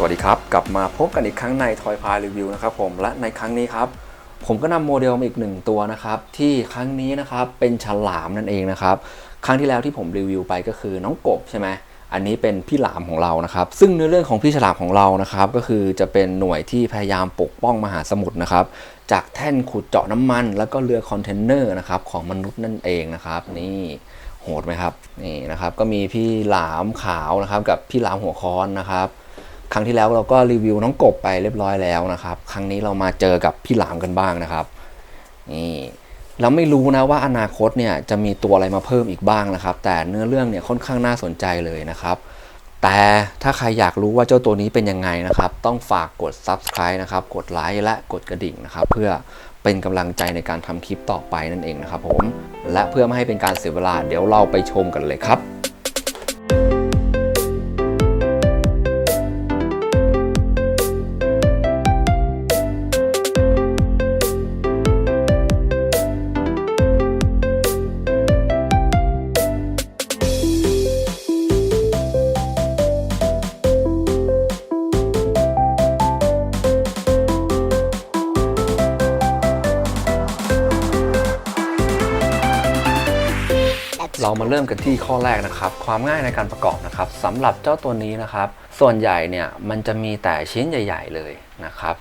สวัสดีครับ กลับมาพบกันอีกครั้งในทอยพายรีวิวนะครับผมและในครั้งนี้ครับ ผมก็นำโมเดลมาอีกหนึ่งตัวนะครับ ที่ครั้งนี้นะครับเป็นฉลามนั่นเองนะครับ ครั้งที่แล้วที่ผมรีวิวไปก็คือน้องกบใช่ไหมอันนี้เป็นพี่หลามของเรานะครับ ซึ่งเนื้อเรื่องของพี่ฉลามของเรานะครับ ก็คือจะเป็นหน่วยที่พยายามปกป้องมหาสมุทรนะครับ จากแท่นขุดเจาะน้ำมัน แล้วก็เรือคอนเทนเนอร์นะครับของมนุษย์นั่นเองนะครับนี่โหดไหมครับนี่นะครับก็มีพี่หลามขาวนะครับกับพี่หลามหัวค้อนนะครับ ครั้งที่แล้วเราก็รีวิวน้องกบไปเรียบร้อยแล้วนะครับ ครั้งนี้เรามาเจอกับพี่หลามกันบ้างนะครับนี่เราไม่รู้นะว่าอนาคตเนี่ยจะมีตัวอะไรมาเพิ่มอีกบ้างนะครับ แต่เนื้อเรื่องเนี่ยค่อนข้างน่าสนใจเลยนะครับ แต่ถ้าใครอยากรู้ว่าเจ้าตัวนี้เป็นยังไงนะครับ ต้องฝากกด subscribe นะครับ กดไลค์และกดกระดิ่งนะครับ เพื่อเป็นกำลังใจในการทำคลิปต่อไปนั่นเองนะครับผม และเพื่อไม่ให้เป็นการเสียเวลาเดี๋ยวเราไปชมกันเลยครับ เริ่มกันที่ข้อแรกนะครับ ความง่ายในการประกอบนะครับสำหรับเจ้าตัวนี้นะครับ ส่วนใหญ่เนี่ยมันจะมีแต่ชิ้นใหญ่ ๆ เลยนะครับ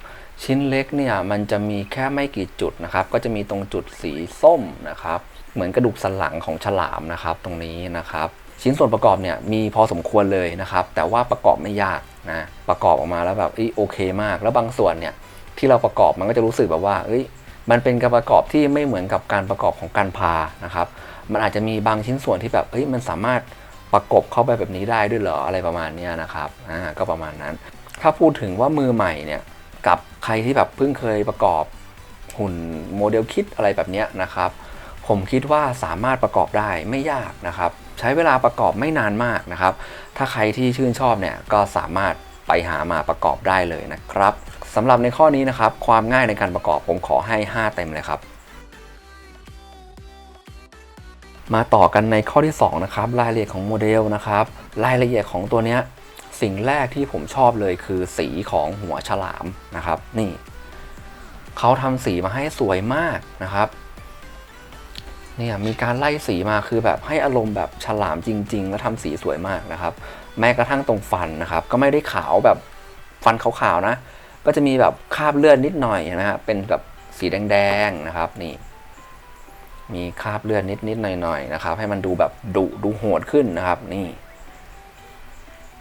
ชิ้นเล็กเนี่ยมันจะมีแค่ไม่กี่จุดนะครับ ก็จะมีตรงจุดสีส้มนะครับ เหมือนกระดูกสันหลังของฉลามนะครับ ตรงนี้นะครับ ชิ้นส่วนประกอบเนี่ยมีพอสมควรเลยนะครับ แต่ว่าประกอบไม่ยากนะประกอบออกมาแล้วแบบอโอเคมาก แล้วบางส่วนเนี่ยที่เราประกอบมันก็จะรู้สึกแบบว่าเอ้ย มันเป็นการประกอบที่ไม่เหมือนกับการประกอบของการพานะครับ มันอาจจะมีบางชิ้นส่วนที่แบบเฮ้ยมันสามารถประกบเข้าไปแบบนี้ได้ด้วยเหรออะไรประมาณนี้นะครับอ่าก็ประมาณนั้น ถ้าพูดถึงว่ามือใหม่เนี่ยกับใครที่แบบเพิ่งเคยประกอบหุ่นโมเดลคิดอะไรแบบนี้นะครับ ผมคิดว่าสามารถประกอบได้ไม่ยากนะครับ ใช้เวลาประกอบไม่นานมากนะครับ ถ้าใครที่ชื่นชอบเนี่ยก็สามารถไปหามาประกอบได้เลยนะครับ สำหรับในข้อนี้นะครับ ความง่ายในการประกอบผมขอให้ 5 เต็มเลยครับ มาต่อกันในข้อที่ 2 นะครับ รายละเอียดของโมเดลนะครับ รายละเอียดของตัวเนี้ยสิ่งแรกที่ผมชอบเลยคือสีของหัวฉลามนะครับ นี่เขาทำสีมาให้สวยมากนะครับเนี่ยมีการไล่สีมาคือแบบให้อารมณ์แบบฉลามจริง ๆ แล้วทำสีสวยมากนะครับ แม้กระทั่งตรงฟันนะครับ ก็ไม่ได้ขาวแบบฟันขาวๆนะ ก็จะมีแบบคราบเลือดนิดหน่อยนะฮะเป็นแบบสีแดงๆนะครับนี่ มีคราบเลือดนิดๆหน่อยๆนะครับ ให้มันดูแบบดุดูโหดขึ้นนะครับ นี่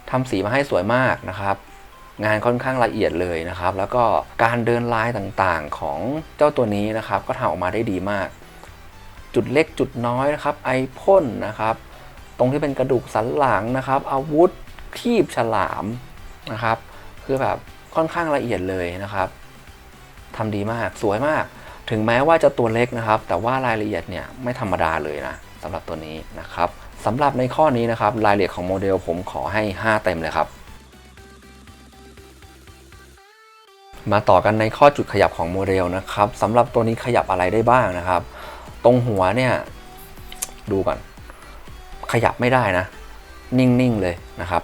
ทำสีมาให้สวยมากนะครับ งานค่อนข้างละเอียดเลยนะครับ แล้วก็การเดินลายต่างๆของเจ้าตัวนี้นะครับ ก็ทำออกมาได้ดีมาก จุดเล็กจุดน้อยนะครับ ไอพ่นนะครับ ตรงที่เป็นกระดูกสันหลังนะครับ อาวุธคีบฉลามนะครับ คือแบบ ค่อนข้างละเอียดเลยนะครับทำดีมากสวยมาก ถึงแม้ว่าจะตัวเล็กนะครับ แต่ว่ารายละเอียดเนี่ยไม่ธรรมดาเลยนะสำหรับตัวนี้นะครับสำหรับในข้อนี้นะครับรายละเอียดของโมเดลผมขอให้ 5 เต็มเลยครับมาต่อกันในข้อจุดขยับของโมเดลนะครับสำหรับตัวนี้ขยับอะไรได้บ้างนะครับ ตรงหัวเนี่ยดูก่อน ขยับไม่ได้นะ นิ่งๆเลยนะครับ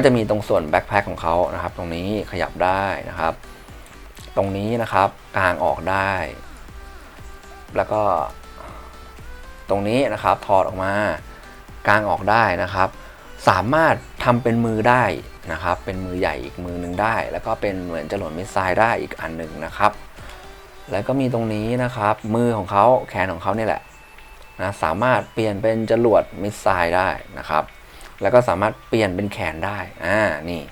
ก็จะมีตรงส่วนแบ็คแพคของเขานะครับ ตรงนี้ขยับได้นะครับ ตรงนี้นะครับกางออกได้ แล้วก็ตรงนี้นะครับถอดออกมากางออกได้นะครับ สามารถทำเป็นมือได้นะครับ เป็นมือใหญ่อีกมือหนึ่งได้ แล้วก็เป็นเหมือนจรวดมิสไซล์ได้อีกอันหนึ่งนะครับ แล้วก็มีตรงนี้นะครับ มือของเขาแขนของเขาเนี่ยแหละนะสามารถเปลี่ยนเป็นจรวดมิสไซล์ได้นะครับ แล้วก็สามารถเปลี่ยนเป็นแขนได้ อ่า นี่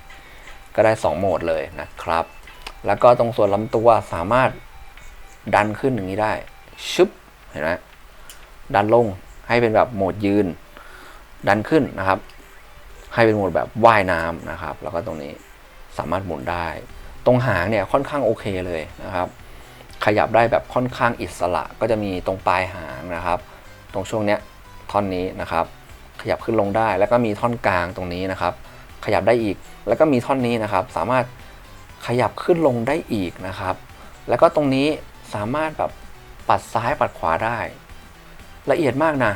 ก็ได้ 2 โหมดเลยนะครับ แล้วก็ตรงส่วนลำตัวสามารถดันขึ้นอย่างนี้ได้ ชึบ เห็นไหมดันลงให้เป็นแบบโหมดยืน ดันขึ้นนะครับ ให้เป็นโหมดแบบว่ายน้ำนะครับ แล้วก็ตรงนี้สามารถหมุนได้ ตรงหางเนี่ยค่อนข้างโอเคเลยนะครับ ขยับได้แบบค่อนข้างอิสระ ก็จะมีตรงปลายหางนะครับ ตรงช่วงเนี้ยท่อนนี้นะครับ ขยับขึ้นลงได้ แล้วก็มีท่อนกลางตรงนี้นะครับ ขยับได้อีก แล้วก็มีท่อนนี้นะครับ สามารถขยับขึ้นลงได้อีกนะครับ แล้วก็ตรงนี้สามารถแบบปัดซ้ายปัดขวาได้ ละเอียดมากนะ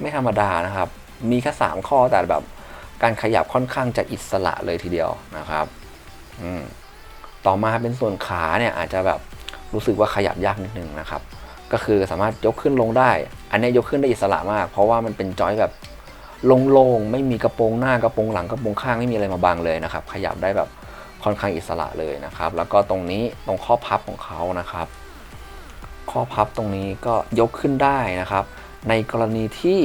ไม่ธรรมดานะครับ มีแค่สามข้อแต่แบบการขยับค่อนข้างจะอิสระเลยทีเดียวนะครับต่อมาเป็นส่วนขาเนี่ยอาจจะแบบรู้สึกว่าขยับยากนิดนึงนะครับ ก็คือสามารถยกขึ้นลงได้ อันนี้ยกขึ้นได้อิสระมาก เพราะว่ามันเป็นจอยแบบ โล่งๆ ไม่มีกระโปรงหน้ากระโปรงหลังกระโปรงข้างไม่มีอะไรมาบังเลยนะครับ ขยับได้แบบค่อนข้างอิสระเลยนะครับ แล้วก็ตรงนี้ตรงข้อพับของเขานะครับ ข้อพับตรงนี้ก็ยกขึ้นได้นะครับ ในกรณีที่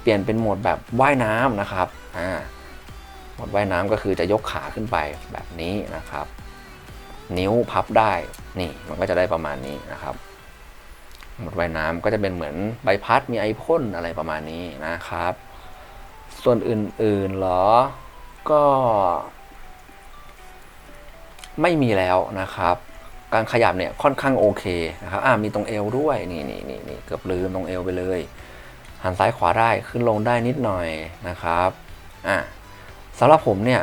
เปลี่ยนเป็นโหมดแบบว่ายน้ำนะครับอ่าโหมดว่ายน้ำก็คือจะยกขาขึ้นไปแบบนี้นะครับ นิ้วพับได้นี่มันก็จะได้ประมาณนี้นะครับหมดว่ายน้ำก็จะเป็นเหมือนใบพัดมีไอพ่นอะไรประมาณนี้นะครับ ส่วนอื่นๆเหรอ ก็ไม่มีแล้วนะครับ การขยับเนี่ยค่อนข้างโอเคนะครับ อ่ามีตรงเอวด้วยนี่นี่นี่นี่เกือบลืมตรงเอวไปเลย หันซ้ายขวาได้ขึ้นลงได้นิดหน่อยนะครับ อะสำหรับผมเนี่ย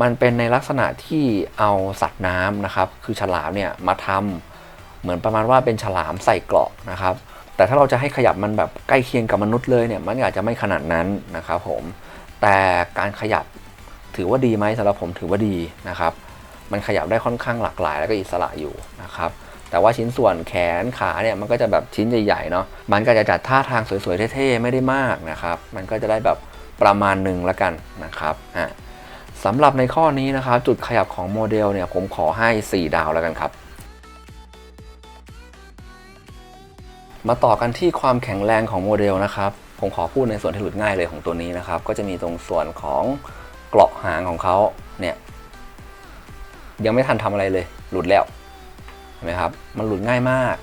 มันเป็นในลักษณะที่เอาสัตว์น้ำนะครับ คือฉลามเนี่ยมาทำเหมือนประมาณว่าเป็นฉลามใส่เกราะนะครับ แต่ถ้าเราจะให้ขยับมันแบบใกล้เคียงกับมนุษย์เลยเนี่ยมันอาจจะไม่ขนาดนั้นนะครับผมแต่การขยับถือว่าดีไหมสำหรับผมถือว่าดีนะครับ มันขยับได้ค่อนข้างหลากหลาย แล้วก็อิสระอยู่นะครับแต่ว่าชิ้นส่วนแขนขาเนี่ยมันก็จะแบบชิ้นใหญ่ๆเนาะมันก็จะจัดท่าทางสวยๆเท่ๆไม่ได้มากนะครับมันก็จะได้แบบประมาณหนึ่งล้วกันนะครับอะสำหรับในข้อนี้นะครับ จุดขยับของโมเดลเนี่ยผมขอให้ 4 ดาวแล้วกันครับ มาต่อกันที่ความแข็งแรงของโมเดลนะครับ ผมขอพูดในส่วนที่หลุดง่ายเลยของตัวนี้นะครับ ก็จะมีตรงส่วนของเกราะหางของเขาเนี่ยยังไม่ทันทำอะไรเลย หลุดแล้วเห็นไหมครับ มันหลุดง่ายมาก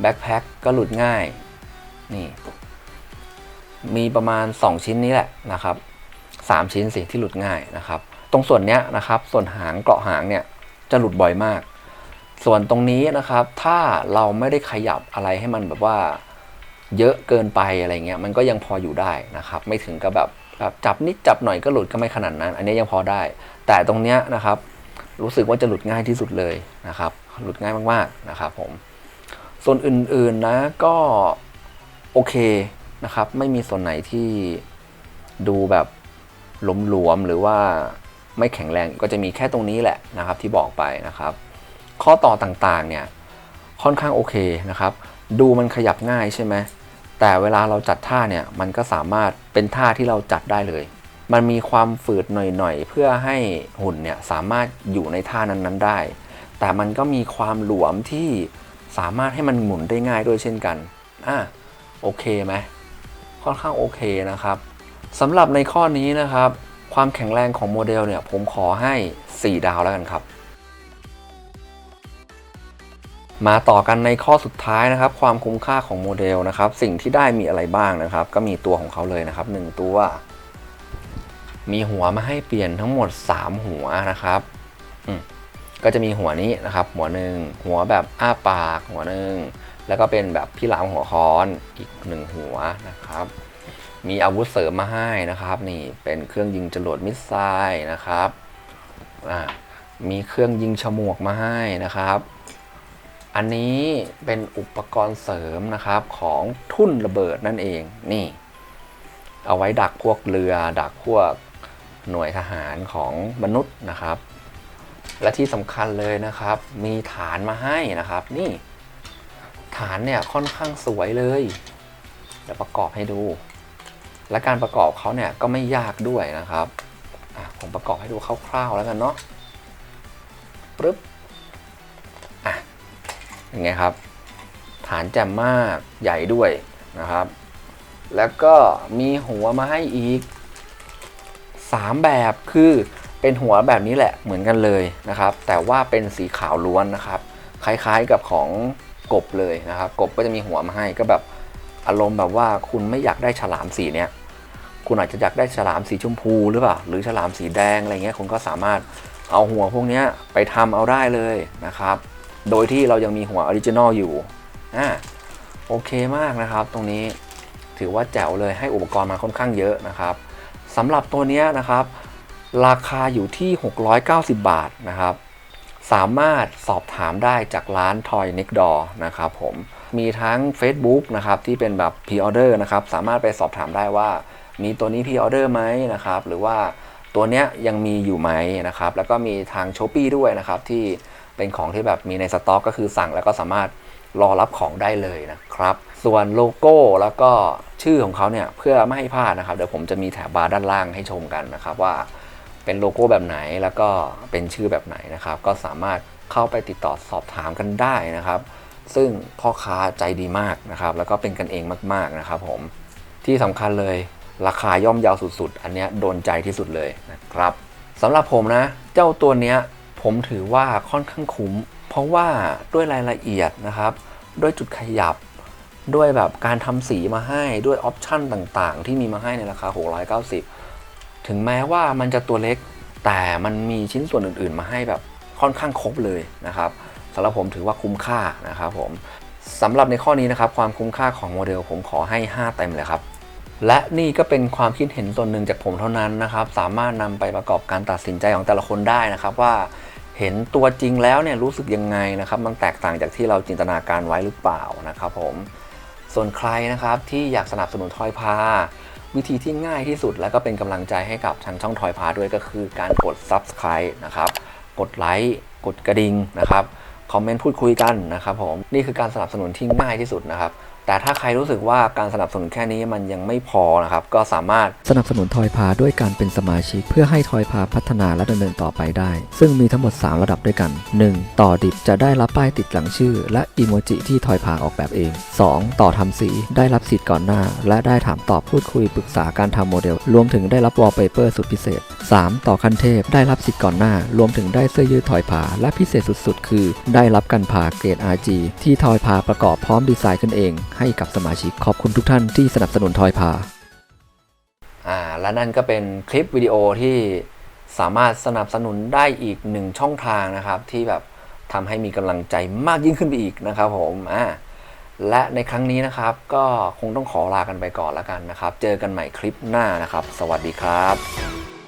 แบ็คแพ็คก็หลุดง่ายนี่มีประมาณ 2 ชิ้นนี้แหละนะครับ 3 ชิ้นสิที่หลุดง่ายนะครับ ตรงส่วนเนี้ยนะครับ ส่วนหางเกราะหางเนี่ยจะหลุดบ่อยมาก ส่วนตรงนี้นะครับ ถ้าเราไม่ได้ขยับอะไรให้มันแบบว่าเยอะเกินไปอะไรเงี้ยมันก็ยังพออยู่ได้นะครับ ไม่ถึงกับแบบจับนิดจับหน่อยก็หลุดก็ไม่ขนาดนั้น อันนี้ยังพอได้ แต่ตรงเนี้ยนะครับ รู้สึกว่าจะหลุดง่ายที่สุดเลยนะครับ หลุดง่ายมากๆนะครับผมส่วนอื่นๆนะก็โอเคนะครับ ไม่มีส่วนไหนที่ดูแบบหลวมๆหรือว่าไม่แข็งแรงก็จะมีแค่ตรงนี้แหละนะครับที่บอกไปนะครับ ข้อต่อต่างๆเนี่ยค่อนข้างโอเคนะครับ ดูมันขยับง่ายใช่ไหมแต่เวลาเราจัดท่าเนี่ยมันก็สามารถเป็นท่าที่เราจัดได้เลย มันมีความฝืดหน่อยๆ เพื่อให้หุ่นเนี่ยสามารถอยู่ในท่านั้นๆได้ แต่มันก็มีความหลวมที่สามารถให้มันหมุนได้ง่ายด้วยเช่นกันอะโอเคไหมค่อนข้างโอเคนะครับสำหรับในข้อนี้นะครับ ความแข็งแรงของโมเดลเนี่ยผมขอให้ 4 ดาวแล้วกันครับ มาต่อกันในข้อสุดท้ายนะครับ ความคุ้มค่าของโมเดลนะครับ สิ่งที่ได้มีอะไรบ้างนะครับ ก็มีตัวของเขาเลยนะครับ 1 ตัว มีหัวมาให้เปลี่ยนทั้งหมด 3 หัวนะครับก็จะมีหัวนี้นะครับ หัวหนึ่งหัวแบบอ้าปากหัวหนึ่งแล้วก็เป็นแบบพี่หลามหัวค้อนอีกหนึ่งหัวนะครับ มีอาวุธเสริมมาให้นะครับ นี่เป็นเครื่องยิงจรวดมิสไซล์นะครับมีเครื่องยิงฉมวกมาให้นะครับ อันนี้เป็นอุปกรณ์เสริมนะครับของทุ่นระเบิดนั่นเองนี่ เอาไว้ดักพวกเรือ ดักพวกหน่วยทหารของมนุษย์นะครับ และที่สำคัญเลยนะครับ มีฐานมาให้นะครับ นี่ ฐานเนี่ยค่อนข้างสวยเลยเดี๋ยวประกอบให้ดู และการประกอบเขาเนี่ยก็ไม่ยากด้วยนะครับผมประกอบให้ดูคร่าวๆแล้วกันเนาะปึ๊บ อยังไงครับ ฐานแจ่มมากใหญ่ด้วยนะครับ แล้วก็มีหัวมาให้อีก 3 แบบคือเป็นหัวแบบนี้แหละเหมือนกันเลยนะครับ แต่ว่าเป็นสีขาวล้วนนะครับ คล้ายๆกับของกบเลยนะครับ กบก็จะมีหัวมาให้ก็แบบอารมณ์แบบว่าคุณไม่อยากได้ฉลามสีเนี้ยคุณอาจจะอยากได้ฉลามสีชมพูหรือเปล่าหรือฉลามสีแดงอะไรเงี้ยคุณก็สามารถเอาหัวพวกเนี้ยไปทำเอาได้เลยนะครับ โดยที่เรายังมีหัวออริจินอลอยู่อ่าโอเคมากนะครับ ตรงนี้ถือว่าแจ๋วเลยให้อุปกรณ์มาค่อนข้างเยอะนะครับสำหรับตัวนี้นะครับ ราคาอยู่ที่ 690 บาทนะครับ สามารถสอบถามได้จากร้าน Toy Next Door นะครับผมมีทั้ง Facebook นะครับที่เป็นแบบ Pre-order นะครับสามารถไปสอบถามได้ว่า มีตัวนี้ Pre-order ไหมนะครับหรือว่าตัวเนี้ยยังมีอยู่ไหมนะครับแล้วก็มีทาง s h อ p e e ด้วยนะครับที่ เป็นของที่แบบมีในสต็อกก็คือสั่งแล้วก็สามารถรอรับของได้เลยนะครับ ส่วนโลโก้แล้วก็ชื่อของเขาเนี่ยเพื่อไม่ให้พลาดนะครับ เดี๋ยวผมจะมีแถบบาร์ด้านล่างให้ชมกันนะครับว่าเป็นโลโก้แบบไหนแล้วก็เป็นชื่อแบบไหนนะครับ ก็สามารถเข้าไปติดต่อสอบถามกันได้นะครับ ซึ่งพ่อค้าใจดีมากนะครับ แล้วก็เป็นกันเองมากๆนะครับผมที่สำคัญเลยราคาย่อมเยาวสุดๆ อันเนี้ยโดนใจที่สุดเลยนะครับสำหรับผมนะ เจ้าตัวเนี้ย ผมถือว่าค่อนข้างคุ้ม เพราะว่าด้วยรายละเอียดนะครับ ด้วยจุดขยับ ด้วยแบบการทำสีมาให้ ด้วยออปชั่นต่างๆ ที่มีมาให้ในราคา 690 ถึงแม้ว่ามันจะตัวเล็ก แต่มันมีชิ้นส่วนอื่น ๆ มาให้แบบค่อนข้างครบเลยนะครับสำหรับผมถือว่าคุ้มค่านะครับผมสำหรับในข้อนี้นะครับความคุ้มค่าของโมเดลผมขอให้ 5 เต็มเลยครับและนี่ก็เป็นความคิดเห็นส่วนหนึ่งจากผมเท่านั้นนะครับ สามารถนำไปประกอบการตัดสินใจของแต่ละคนได้นะครับว่า เห็นตัวจริงแล้วเนี่ยรู้สึกยังไงนะครับ มันแตกต่างจากที่เราจินตนาการไว้หรือเปล่านะครับผมส่วนใครนะครับที่อยากสนับสนุนทอยพา วิธีที่ง่ายที่สุดและก็เป็นกำลังใจให้กับทางช่องทอยพาด้วยก็คือการกด Subscribe นะครับ กดไลค์กดกระดิ่งนะครับคอมเมนต์พูดคุยกันนะครับผมนี่คือการสนับสนุนที่ง่ายที่สุดนะครับ แต่ถ้าใครรู้สึกว่าการสนับสนุนแค่นี้มันยังไม่พอนะครับ ก็สามารถสนับสนุนทอยพาด้วยการเป็นสมาชิก เพื่อให้ทอยพาพัฒนาและดำเนินต่อไปได้ ซึ่งมีทั้งหมด 3 ระดับด้วยกัน 1. ต่อดิบจะได้รับป้ายติดหลังชื่อ และอีโมจิที่ทอยพาออกแบบเอง 2. ต่อทำสี ได้รับสิทธิ์ก่อนหน้า และได้ถามตอบพูดคุยปรึกษาการทำโมเดล รวมถึงได้รับวอลเปเปอร์สุดพิเศษ 3. ต่อคันเทพได้รับสิทธิ์ก่อนหน้า รวมถึงได้เสื้อยืดทอยพาและพิเศษสุดๆ คือ ได้รับกันพาเกรด RG ที่ทอยพาประกอบพร้อมดีไซน์ขึ้นเอง ให้กับสมาชิกขอบคุณทุกท่านที่สนับสนุนทอยพาอ่าและนั่นก็เป็นคลิปวิดีโอที่สามารถสนับสนุนได้อีกหนึ่งช่องทางนะครับที่แบบทำให้มีกำลังใจมากยิ่งขึ้นไปอีกนะครับผมอ่าและในครั้งนี้นะครับก็คงต้องขอลากันไปก่อนแล้วกันนะครับ เจอกันใหม่คลิปหน้านะครับ สวัสดีครับ